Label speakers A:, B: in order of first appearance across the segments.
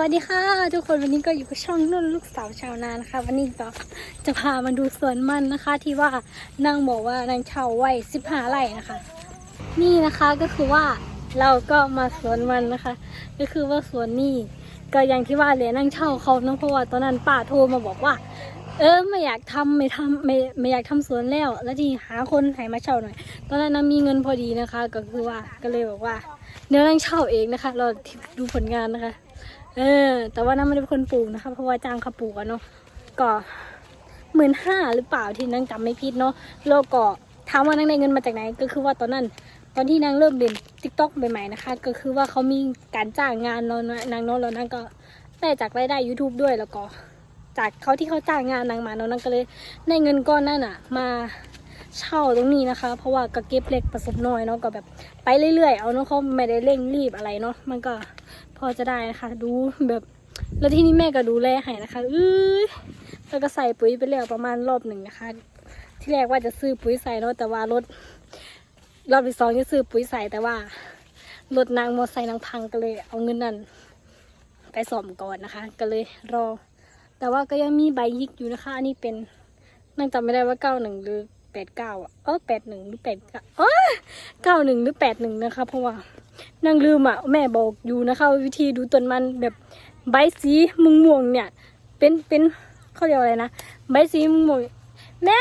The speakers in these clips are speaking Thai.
A: วัสดีค่ะ ทุกคนวันนี้ก็อยู่กับช่องนุ่นลูกสาวชาวนานะคะ วันนี้ก็จะพามาดูสวนมันนะคะ ที่ว่านางบอกว่านางเช่าไว้สิบห้าไร่นะคะ นี่นะคะก็คือว่าเราก็มาสวนมันนะคะ ก็คือว่าสวนนี่ก็อย่างที่ว่าเลยนางเช่าเขาเนอะเพราะว่าตอนนั้นป้าโทรมาบอกว่า เออไม่อยากทำไม่ทำไม่ไม่อยากทำสวนแล้ว แล้วทีหาคนให้มาเช่าหน่อย ตอนนั้นนางมีเงินพอดีนะคะ ก็คือว่าก็เลยบอกว่าเดี๋ยวนางเช่าเองนะคะ เราดูผลงานนะคะ เออ แต่ว่านั่นไม่ได้เป็นคนปลูกนะคะ เพราะว่าจ้างเขาปลูกอะเนาะก็หมื่นห้าหรือเปล่าที่นางจำไม่ผิดเนาะแล้วก็ถามว่านางได้เงินมาจากไหนก็คือว่าตอนนั้น ตอนที่นางเริ่มเล่นทิกตอกใหม่ๆนะคะ ก็คือว่าเขามีการจ้างงานเนาะนางเนาะแล้วนางก็ได้จากรายได้ YouTube ด้วยแล้วก็ จากเขาที่เขาจ้างงานนางมาเนาะนางก็เลยได้เงินก้อนนั่นอะมา เช่าตรงนี้นะคะ เพราะว่าก็เก็บเล็กผสมน้อยเนาะก็แบบไปเรื่อยๆ เอาเนาะเขาไม่ได้เร่งรีบอะไรเนาะมันก็พอจะได้นะคะดูแบบแล้วที่นี่แม่ก็ดูแลให้นะคะเอ้ยแล้วก็ใส่ปุ๋ยไปแล้วประมาณรอบหนึ่งนะคะ ที่แรกว่าจะซื้อปุ๋ยใส่เนาะแต่ว่ารถรอบที่สองจะซื้อปุ๋ยใส่แต่ว่ารถนางมอไซค์นางพังก็เลย เอาเงินนั้นไปซ่อมก่อนนะคะ ก็เลยรอ แต่ว่าก็ยังมีใบยิกอยู่นะคะ อันนี้เป็นนั่งจำไม่ได้ว่าเก้าหนึ่งหรือ แปดเก้าอะเออแปดหนึ่งหรือแปดเก้าเออเก้าหนึ่งหรือแปดหนึ่งนะคะ เพราะว่านั่งลืมอะแม่บอกอยู่นะคะวิธีดูต้นมันแบบใบสีมุงม่วงเนี่ย เป็นเป็นเขาเรียกว่าอะไรนะใบสีมุงม่วงแม่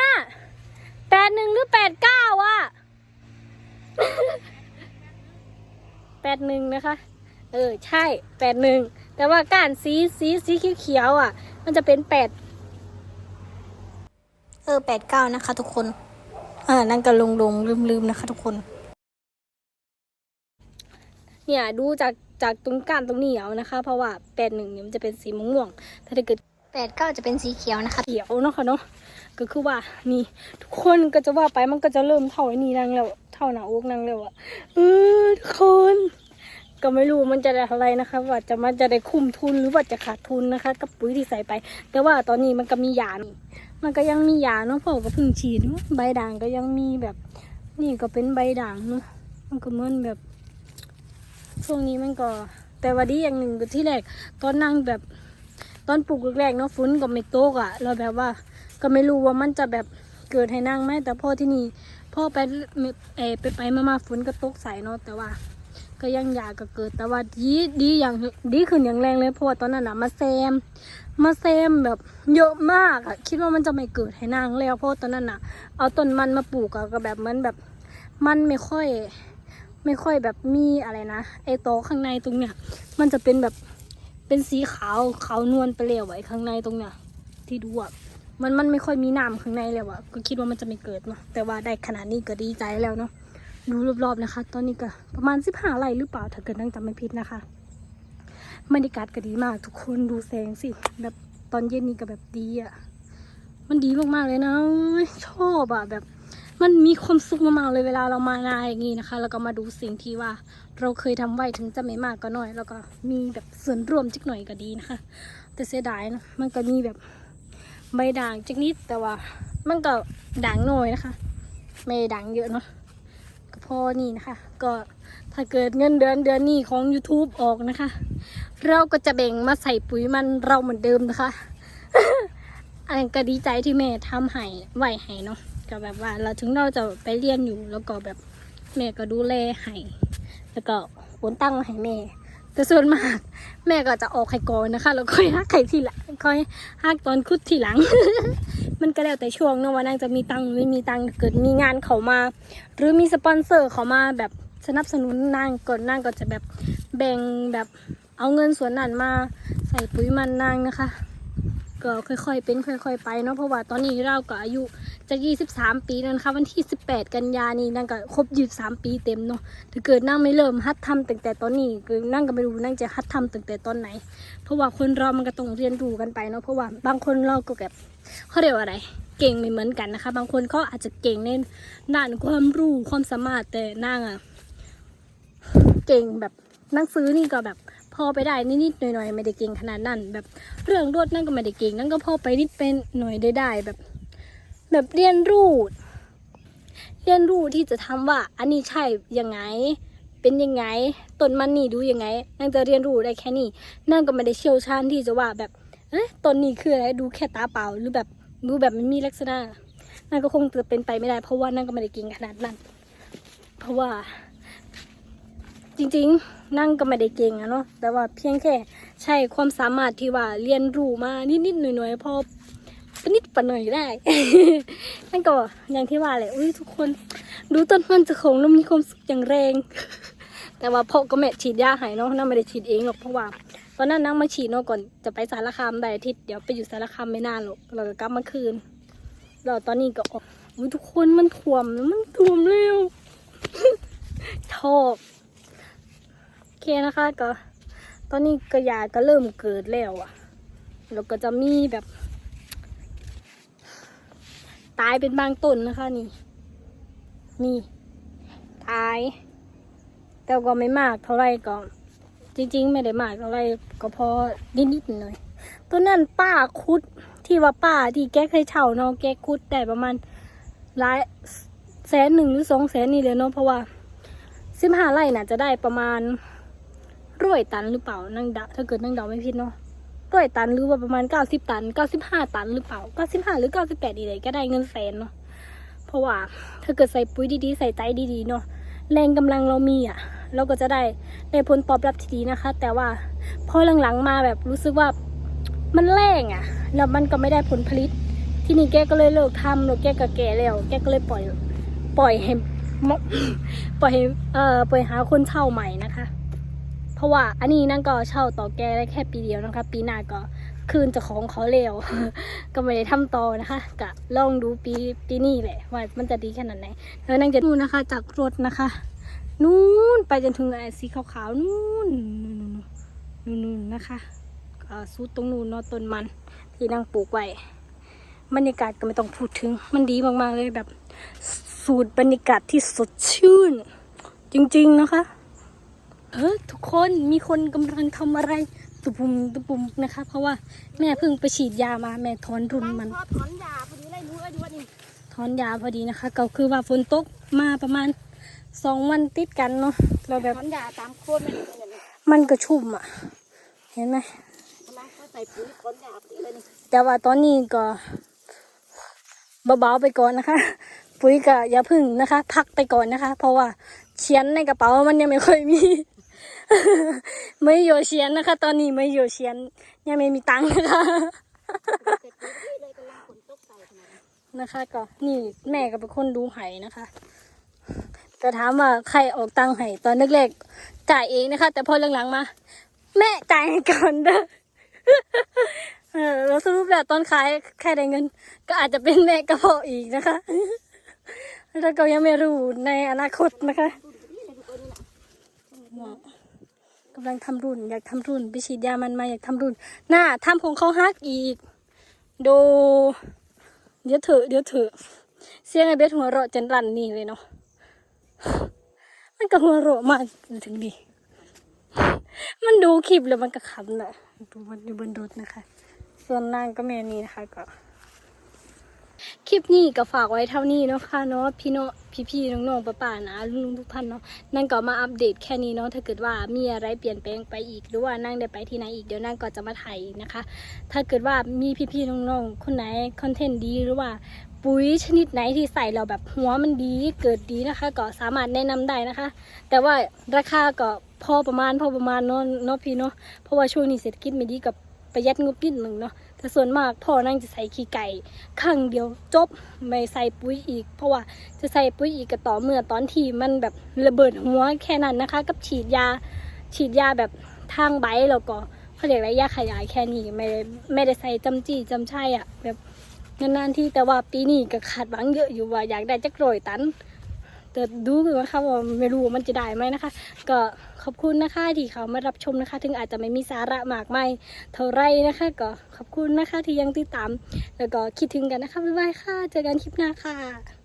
A: แปดหนึ่งหรือแปดเก้าอะแปดหนึ่งนะคะ เออใช่แปดหนึ่งแต่ว่าก้านสีสีสีเขียวๆอะ มันจะเป็นแปด เออแปดเก้านะคะ ทุกคน อ่านั่นก็ลงลงลืมลืมนะคะ ทุกคน เนี่ยดูจากจากตรงก้านตรงนี้เอานะคะ เพราะว่าแปดหนึ่งเนี่ยมันจะเป็นสีม่วงถ้าเกิดแปดเก้าจะเป็นสีเขียวนะคะเขียวเนาะค่ะเนาะก็คือว่านี่ทุกคนก็จะว่าไปมันก็จะเริ่มเท่าไอ้นี่นางแล้ว เท่าหนาอกนางแล้วอะเออทุกคน ก็ไม่รู้มันจะได้อะไรนะคะ ว่าจะมันจะได้คุ้มทุนหรือว่าจะขาดทุนนะคะ กับปุ๋ยที่ใส่ไป แต่ว่าตอนนี้มันก็มียานี่ มันก็ยังมียาเนาะพราะว่าเพิ่งฉีดเนาะใบด่างก็ยังมีแบบ นี่ก็เป็นใบด่างเนาะมันก็เหมือนแบบ ช่วงนี้มันก็ แต่ว่าดีอย่างหนึ่งก็ที่แรกตอนนั่งแบบตอนปลูกแรกๆเนาะฝนก็ไม่ตกอะ่ะ เราแบบว่าก็ไม่รู้ว่ามันจะแบบเกิดให้นั่งไหมแต่พ่อที่นี่พ่อไปเออไปไปมามาฝนก็ตกใส่เนาะแต่ว่า ก็ยังอยากก็เกิด แต่ว่าดีดีอย่างดีขึ้นอย่างแรงเลยเพราะว่าตอนนั้นอะมาแซม มาแซมแบบเยอะมากอะคิดว่ามันจะไม่เกิดให้นางแล้วเพราะตอนนั้นอะเอาต้นมันมาปลูกอะก็แบบเหมันแบบมันไม่ค่อย ไม่ค่อยแบบมีอะไรนะไอโตอข้างในตรงเนี้ยมันจะเป็นแบบเป็นสีขาวขาวนวลไปแล้วไอ้ข้างในตรงเนี้ยที่ดูอะมันมันไม่ค่อยมีน้ำข้างในแล้วอะก็คิดว่ามันจะไม่เกิดเนาะแต่ว่าได้ขนาดนี้ก็ดีใจแล้วเนาะ ดูรอบๆนะคะ ตอนนี้ก็ประมาณสิบห้าไร่หรือเปล่าถ้าเกิดนั่งจำไม่ผิดนะคะบรรยากาศก็ดีมาก ทุกคนดูแสงสิ แบบตอนเย็นนี่ก็แบบดีอะ่ะ มันดีมากๆเลยนะ ชอบอะ่ะแบบ มันมีความสุขมากๆเลยเวลาเรามานาอย่างนี้นะคะ แล้วก็มาดูสิ่งที่ว่า เราเคยทำไว้ถึงจะไม่มากก็น้อย แล้วก็มีแบบส่วนร่วมจิกหน่อยก็ดีนะคะ แต่เสียดายนะมันก็มีแบบใบด่างจิกนิดแต่ว่า มันก็ด่างน้อยนะคะ ไม่ด่างเยอะเนาะ อนี่นะคะ ก็ถ้าเกิดเงินเดือนเดือนนี้ของ YouTube ออกนะคะ เราก็จะแบ่งมาใส่ปุ๋ยมันเราเหมือนเดิมนะคะ อันก็ดีใจที่แม่ทำให้ไหวให้เนาะก็แบบว่าเราถึงเราจะไปเรียนอยู่แล้วก็แบบแม่ก็ดูแลให้แล้วก็โอนตั้งมาให้แม่ แต่ส่วนมาก แม่ก็จะออกไข่ก่อนนะคะ แล้วค่อยหักไข่ทีหลังค่อยหักตอนคุดทีหลัง มันก็แล้วแต่ช่วงเนาะว่านางจะมีตังค์หรือไม่มีตังค์เกิดมีงานเขามา หรือมีสปอนเซอร์เขามาแบบสนับสนุนนางก่อนนางก็จะแบบแบ่งแบบเอาเงินส่วนนั้นมาใส่ปุ๋ยมันนางนะคะ ก็ค่อยๆเป็นค่อย ๆ ไปเนาะเพราะว่าตอนนี้เราก็อายุ จะ23 ปีแล้นะคะวันที่ 18 กันยานี่นางก็ครบ23 ปีเต็มเนาะถ้าเกิดนางไม่เริ่มฮัดทำตั้งแต่ตอนนี้คือนั่งก็ไม่รู้นางจะฮัดทำตั้งแต่ตอนไหน เพราะว่าคนเรามันก็ต้องเรียนรู้กันไปเนาะเพราะว่าบางคนเราก็แบบเขาเรียกว่าอะไร เก่งไม่เหมือนกันนะคะ บางคนเขาอาจจะเก่งในด้านความรู้ความสามารถแต่นางอะเก่งแบบนั่งสือนี่ก็แบบพอไปได้นิดๆหน่อยๆไม่ได้เก่งขนาดนั้น แบบเรื่องรวดนั่นก็ไม่ได้เก่งนั่นก็พอไปนิดเป็นหน่อยได้ได้แบบ แบบเรียนรู้ เรียนรู้ที่จะทำว่า อันนี้ใช่ยังไง เป็นยังไงต้นมันนี่ดูยังไงนางจะเรียนรู้ได้แค่นี้นางก็ไม่ได้เชี่ยวชาญที่จะว่าแบบเอ๊ะต้นนี้คืออะไรดูแค่ตาเปล่าหรือแบบดูแบบมันมีลักษณะนั่นก็คงจะเป็นไปไม่ได้ เพราะว่านั่นก็ไม่ได้เก่งขนาดนั้น เพราะว่า จริงๆ นั่งก็ไม่ได้เก่งอะเนาะแต่ว่าเพียงแค่ใช้ความสามารถที่ว่าเรียนรู้มานิดๆหน่อยๆพอ ปนิดปะหน่อยได้ นั่นก็อย่างที่ว่าแหละอุ้ยทุกคน ดูต้นมันจะของแล้วมีความสุขอย่างแรง แต่ว่าพ่อก็แม่ฉีดยาให้เนาะนั่นไม่ได้ฉีดเองหรอกเพราะว่า ตอนนั้นนั่งมาฉีดเนาะก่อนจะไปสารคามได้อาทิตย์เดี๋ยวไปอยู่สารคามไม่นานหรอกเราก็กลับมาคืนแล้วตอนนี้ก็ออุ้ยทุกคนมันท่วมมันท่วมเร็วชอบโอเคนะคะก็ ตอนนี้ก็ยาก็เริ่มเกิดแล้วอะแล้วก็จะมีแบบ ตายเป็นบางต้นนะคะนี่ นี่ ตาย แต่ก็ไม่มากเท่าไรก็จริง ๆ ไม่ได้มากเท่าไรก็พอนิดๆหน่อยต้นนั้นป้าคุดที่ว่าป้าที่แกเคยเช่าเนาะแกคุดได้ประมาณหลายแสนหนึ่งหรือสองแสนนี่เลยเนาะเพราะว่าสิบห้าไร่น่ะจะได้ประมาณร้อยตันหรือเปล่านั่งเดาถ้าเกิดนั่งเดาไม่ผิดเนาะ ร้อยตันหรือว่าประมาณเก้าสิบตันเก้าสิบห้าตันหรือเปล่าเก้าสิบห้าหรือเก้าสิบแปดดีเลยก็ได้เงินแสนเนาะเพราะว่าถ้าเกิดใส่ปุ๋ยดีๆ ใส่ใจดีๆเนาะแรงกำลังเรามีอะ เราก็จะได้ได้ผลตอบรับที่ดีนะคะ แต่ว่าพอหลังๆมาแบบรู้สึกว่ามันแรงอะแล้วมันก็ไม่ได้ผลผลิต ที่นี่แกก็เลยเลิกทำแล้วแกก็แก่แล้ว แกก็เลยปล่อย ปล่อยให้ปล่อยเอ่อปล่อยหาคนเช่าใหม่นะคะ เพราะว่าอันนี้นั่นก็เช่าต่อแกได้แค่ปีเดียวนะคะ ปีหน้าก็คืนจ้าของเขาเร็ว ก็ไม่ได้ทำต่อนะคะกะลองดูปีปีนี้แหละว่ามันจะดีขนาดไหนแล้วนั่งจะดูนะคะ จากรถนะคะ นู่นไปจนถึงไอ้สีขาวๆนู่นนู่นนู่นนะคะก็สุดตรงนู่นเนาะต้นมันที่นั่งปลูกไว้บรรยากาศก็ไม่ต้องพูดถึง มันดีมากๆเลยแบบ สูตรบรรยากาศที่สดชื่น จริง ๆ นะคะ เออทุกคนมีคนกำลังทำอะไรตุบุมตุบุมนะคะ เพราะว่าแม่เพิ่งไปฉีดยามาแม่ถอนรุนมัน
B: พอถอนยาพอดีเลยรู้เลยดูว่านี่
A: ถอนยาพอดีนะคะ ก็คือว่าฝนตกมาประมาณสองวันติดกันเนาะเราแบบ
B: ถอนยาตามโคนมันเป็นอย่างนี้
A: มันก็ชุ่มอะ เห็นไหม
B: กำลังเขาใส่ปุ๋ยถอนยาพอดีเลยนี่
A: แต่ว่าตอนนี้ก็เบาๆไปก่อนนะคะ ปุ๋ยก็อย่าพึ่งนะคะ พักไปก่อนนะคะ เพราะว่าเชียนในกระเป๋ามันยังไม่ค่อยมี ไม่โยเชียนนะคะ ตอนนี้ไม่โยเชียน ยังไม่มีตังค์นะคะ
B: ใส่ปุ๋ยพอดีเลยกำลังฝนตกใส่ขนนี้
A: นะคะก็นี่แม่ก็เป็นคนดูไห้นะคะแต่ถามว่าใครออกตังค์ให้ตอนแรกๆจ่ายเองนะคะ แต่พอหลังๆมา แม่จ่ายก่อนเด้อเออแล้วสรุปแล้วตอนขายใครได้เงิน ก็อาจจะเป็นแม่กระเพาะอีกนะคะแล้วก็ยังไม่รู้ในอนาคตนะคะ กำลังทำรุ่น อยากทำรุ่น ไปฉีดยามันมาอยากทำรุ่น หน้าทำของเขาฮักอีก โด เดี๋ยวเถอะเดี๋ยวเถอะเสียงไอ้เบสหัวเราะจนรันนี่เลยเนาะ มันก็หัวเราะมากถึงดี มันดูคลิปแล้วมันก็ขำแหละดูมันอยู่บนรถนะคะ ส่วนนางก็แม่นี่นะคะก็ คลิปนี้ก็ฝากไว้เท่านี้เนาะค่ะเนาะพี่เนาะพี่ๆน้องๆป้าๆนะลุงๆทุกท่านเนาะนั่นก็มาอัปเดตแค่นี้เนาะถ้าเกิดว่ามีอะไรเปลี่ยนแปลงไปอีกหรือว่านั่งได้ไปที่ไหนอีกเดี๋ยวนั่งก็จะมาถ่ายนะคะ ถ้าเกิดว่ามีพี่ๆน้องๆคนไหนคอนเทนต์ดีหรือว่าปุ๋ยชนิดไหนที่ใส่เราแบบหัวมันดีเกิดดีนะคะ ก็สามารถแนะนำได้นะคะ แต่ว่าราคาก็พอประมาณพอประมาณเนาะเนาะพี่เนาะเพราะว่าช่วงนี้เศรษฐกิจไม่ดีกับประหยัดงบนิดหนึ่งเนาะ แต่ส่วนมากพ่อนั่งจะใส่ขี้ไก่ครั้งเดียวจบไม่ใส่ปุ๋ยอีก เพราะว่าจะใส่ปุ๋ยอีกก็ต่อเมื่อตอนที่มันแบบระเบิดหัวแค่นั้นนะคะ กับฉีดยาฉีดยาแบบทางใบแล้วก็เขาเรียกอะไรยาขยายแค่นี้ไม่ได้ไม่ได้ใส่จำจี้จำใชัยอะแบบนานๆที่แต่ว่าปีนี้ก็ขาดหวังเยอะอยู่ว่าอยากได้จักรอยตัน แต่ดูคือว่าค่ะว่าไม่รู้ว่ามันจะได้ไหมนะคะ ก็ขอบคุณนะคะที่เขามารับชมนะคะ ถึงอาจจะไม่มีสาระมากไม่เท่าไรนะคะ ก็ขอบคุณนะคะที่ยังติดตาม แล้วก็คิดถึงกันนะคะบ๊ายบายค่ะ เจอกันคลิปหน้าค่ะ